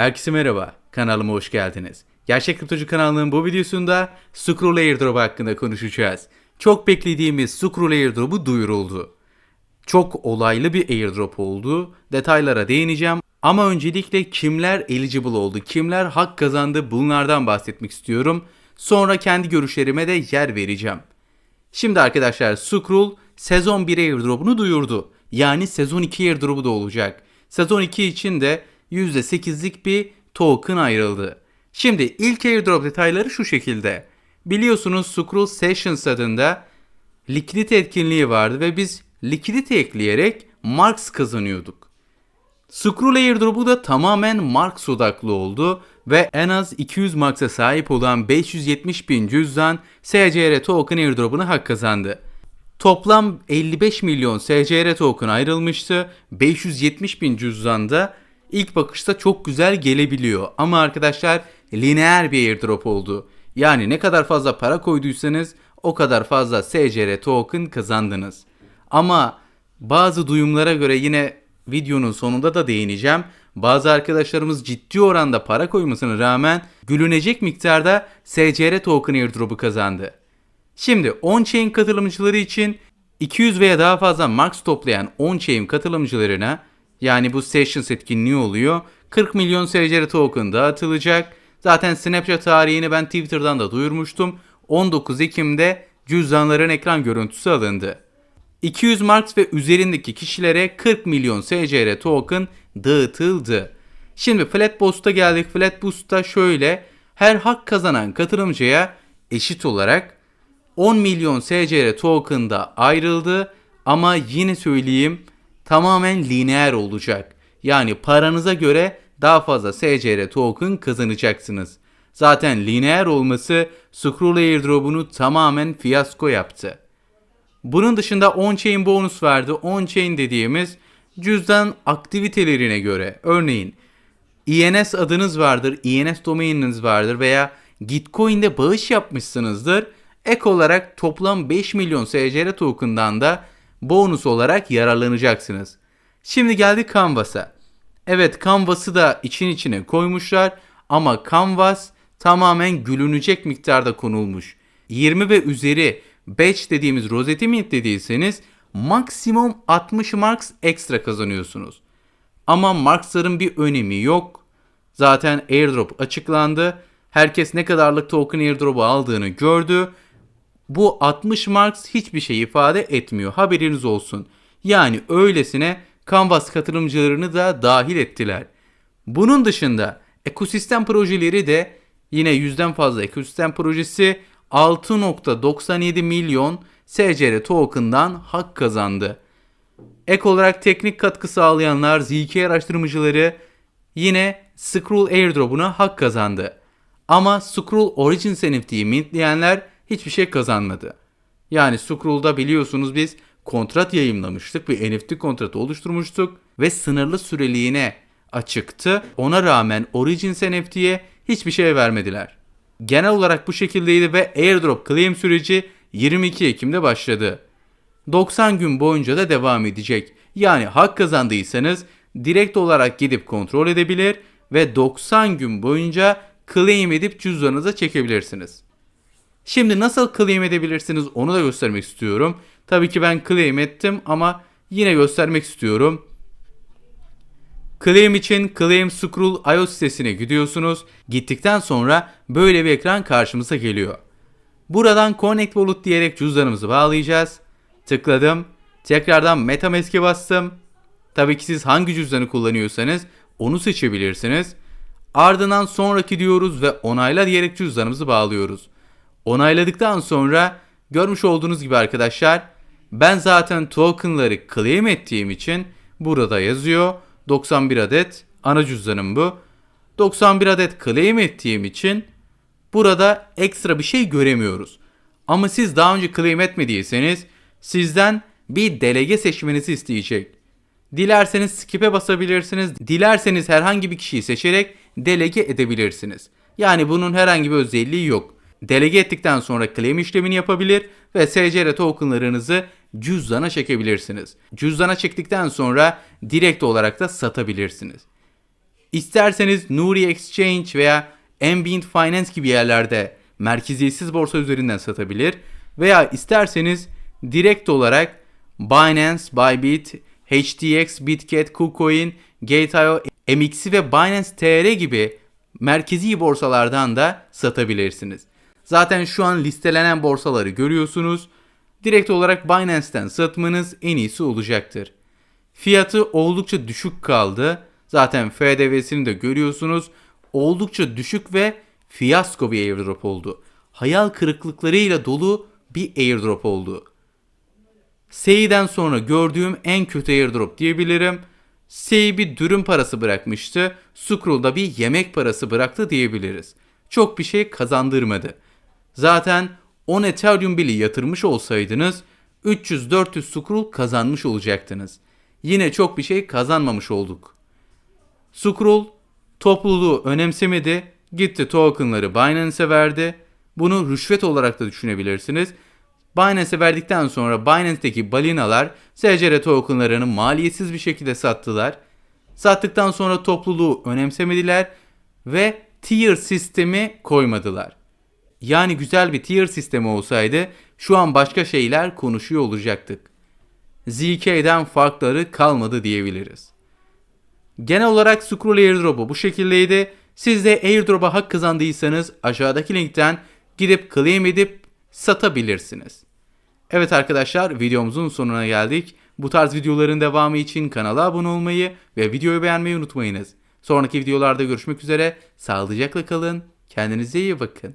Herkese merhaba, kanalıma hoş geldiniz. Gerçek Kriptocu kanalının bu videosunda Scroll Airdrop hakkında konuşacağız. Çok beklediğimiz Scroll Airdrop'u duyuruldu. Çok olaylı bir airdrop oldu. Detaylara değineceğim. Ama öncelikle kimler eligible oldu, kimler hak kazandı bunlardan bahsetmek istiyorum. Sonra kendi görüşlerime de yer vereceğim. Şimdi arkadaşlar Scroll sezon 1 airdrop'unu duyurdu. Yani sezon 2 airdrop'u da olacak. Sezon 2 için de %8'lik bir token ayrıldı. Şimdi ilk airdrop detayları şu şekilde. Biliyorsunuz Scroll Sessions adında likidite etkinliği vardı ve biz likidite ekleyerek marks kazanıyorduk. Scroll airdrop'u da tamamen marks odaklı oldu ve en az 200 marks'a sahip olan 570 bin cüzdan SCR token airdrop'una hak kazandı. Toplam 55 milyon SCR token ayrılmıştı. 570 bin cüzdan da ilk bakışta çok güzel gelebiliyor. Ama arkadaşlar lineer bir airdrop oldu. Yani ne kadar fazla para koyduysanız o kadar fazla SCR token kazandınız. Ama bazı duyumlara göre yine videonun sonunda da değineceğim. Bazı arkadaşlarımız ciddi oranda para koymasına rağmen gülünecek miktarda SCR token airdrop'u kazandı. Şimdi on-chain katılımcıları için 200 veya daha fazla marks toplayan on-chain katılımcılarına yani bu sessions etkinliği oluyor. 40 milyon SCR token dağıtılacak. Zaten Snapchat tarihini ben Twitter'dan da duyurmuştum. 19 Ekim'de cüzdanların ekran görüntüsü alındı. 200 marks ve üzerindeki kişilere 40 milyon SCR token dağıtıldı. Şimdi Flatboost'a geldik. Flatboost'ta şöyle her hak kazanan katılımcıya eşit olarak 10 milyon SCR token da ayrıldı ama yine söyleyeyim tamamen lineer olacak. Yani paranıza göre daha fazla SCR token kazanacaksınız. Zaten lineer olması Scroll airdrop'unu tamamen fiyasko yaptı. Bunun dışında on-chain bonus verdi. On-chain dediğimiz cüzdan aktivitelerine göre örneğin INS adınız vardır, INS domaininiz vardır veya Gitcoin'de bağış yapmışsınızdır. Ek olarak toplam 5 milyon SCR token'dan da bonus olarak yararlanacaksınız. Şimdi geldik Canvas'a. Evet Canvas'ı da için içine koymuşlar ama Canvas tamamen gülünecek miktarda konulmuş. 20 ve üzeri batch dediğimiz rozeti mint dediyseniz maksimum 60 marks ekstra kazanıyorsunuz. Ama marksların bir önemi yok. Zaten airdrop açıklandı. Herkes ne kadarlık token airdrop'u aldığını gördü. Bu 60 marks hiçbir şey ifade etmiyor. Haberiniz olsun. Yani öylesine Canvas katılımcılarını da dahil ettiler. Bunun dışında ekosistem projeleri de yine yüzden fazla ekosistem projesi 6.97 milyon SCR token'dan hak kazandı. Ek olarak teknik katkı sağlayanlar ZK araştırmacıları yine Scroll airdrop'una hak kazandı. Ama Scroll Origins NFT'yi mintleyenler hiçbir şey kazanmadı. Yani Scroll'da biliyorsunuz biz kontrat yayımlamıştık bir NFT kontratı oluşturmuştuk ve sınırlı süreliğine açıktı. Ona rağmen Origins NFT'ye hiçbir şey vermediler. Genel olarak bu şekildeydi ve airdrop claim süreci 22 Ekim'de başladı. 90 gün boyunca da devam edecek. Yani hak kazandıysanız direkt olarak gidip kontrol edebilir ve 90 gün boyunca claim edip cüzdanınıza çekebilirsiniz. Şimdi nasıl claim edebilirsiniz onu da göstermek istiyorum. Tabii ki ben claim ettim ama yine göstermek istiyorum. Claim için Claim Scroll iOS sitesine gidiyorsunuz. Gittikten sonra böyle bir ekran karşımıza geliyor. Buradan Connect Wallet diyerek cüzdanımızı bağlayacağız. Tıkladım. Tekrardan MetaMask'e bastım. Tabii ki siz hangi cüzdanı kullanıyorsanız onu seçebilirsiniz. Ardından sonraki diyoruz ve onayla diyerek cüzdanımızı bağlıyoruz. Onayladıktan sonra görmüş olduğunuz gibi arkadaşlar ben zaten tokenları claim ettiğim için burada yazıyor. 91 adet ana cüzdanım bu. 91 adet claim ettiğim için burada ekstra bir şey göremiyoruz. Ama siz daha önce claim etmediyseniz sizden bir delege seçmenizi isteyecek. Dilerseniz skip'e basabilirsiniz. Dilerseniz herhangi bir kişiyi seçerek delege edebilirsiniz. Yani bunun herhangi bir özelliği yok. Delege ettikten sonra claim işlemini yapabilir ve SCR tokenlarınızı cüzdana çekebilirsiniz. Cüzdana çektikten sonra direkt olarak da satabilirsiniz. İsterseniz Nuri Exchange veya Ambient Finance gibi yerlerde merkeziyetsiz borsa üzerinden satabilir veya isterseniz direkt olarak Binance, Bybit, HTX, Bitget, KuCoin, Gate.io, MX'i ve Binance TR gibi merkezi borsalardan da satabilirsiniz. Zaten şu an listelenen borsaları görüyorsunuz. Direkt olarak Binance'ten satmanız en iyisi olacaktır. Fiyatı oldukça düşük kaldı. Zaten FDV'sini de görüyorsunuz. Oldukça düşük ve fiyasko bir airdrop oldu. Hayal kırıklıklarıyla dolu bir airdrop oldu. Sei'den sonra gördüğüm en kötü airdrop diyebilirim. Sei bir dürüm parası bırakmıştı. Scroll da bir yemek parası bıraktı diyebiliriz. Çok bir şey kazandırmadı. Zaten 10 Ethereum bile yatırmış olsaydınız 300-400 Scroll kazanmış olacaktınız. Yine çok bir şey kazanmamış olduk. Scroll topluluğu önemsemedi. Gitti tokenları Binance'e verdi. Bunu rüşvet olarak da düşünebilirsiniz. Binance'e verdikten sonra Binance'deki balinalar SCR tokenlarını maliyetsiz bir şekilde sattılar. Sattıktan sonra topluluğu önemsemediler ve tier sistemi koymadılar. Yani güzel bir tier sistemi olsaydı şu an başka şeyler konuşuyor olacaktık. ZK'den farkları kalmadı diyebiliriz. Genel olarak Scroll Airdrop'u bu şekildeydi. Siz de Airdrop'a hak kazandıysanız aşağıdaki linkten gidip claim edip satabilirsiniz. Evet arkadaşlar videomuzun sonuna geldik. Bu tarz videoların devamı için kanala abone olmayı ve videoyu beğenmeyi unutmayınız. Sonraki videolarda görüşmek üzere. Sağlıcakla kalın. Kendinize iyi bakın.